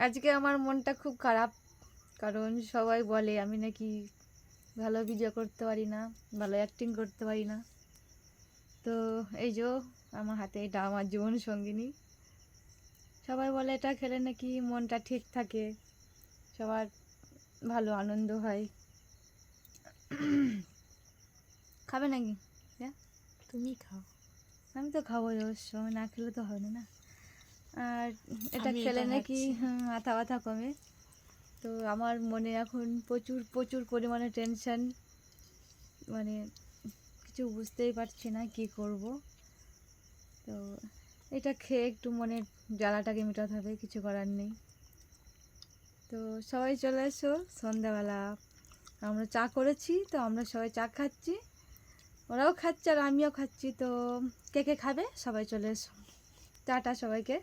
আজকে আমার মনটা খুব খারাপ। কারণ সবাই বলে আমি নাকি ভালো ভিডিও করতে পারি না ভালো অ্যাক্টিং করতে পারি না। তো এই যে আমার হাতে এটা আমার জীবন সঙ্গিনী। সবাই বলে এটা খেলে নাকি মনটা ঠিক থাকে সবার ভালো আনন্দ হয়। খাবে নাকি? তুমি খাও। আমি তো খাব অবশ্য না খেলে তো হবে না। আর এটা খেলে নাকি খাচ্ছি। মাথা ব্যথা কমে। তো আমার মনে এখন প্রচুর প্রচুর পরিমাণে টেনশন মানে কিছু বুঝতেই পারছি না কি করব। তো এটা খেয়ে একটু মনের জ্বালাটাকে মেটাতে হবে কিছু করার নেই। তো সবাই চলে এসো সন্ধ্যাবেলা আমরা চা করেছি তো আমরা সবাই চা খাচ্ছি। ওরাও খাচ্ছে আর আমিও খাচ্ছি তো কে কে খাবে? সবাই চলে এসো। টাটা সবাইকে।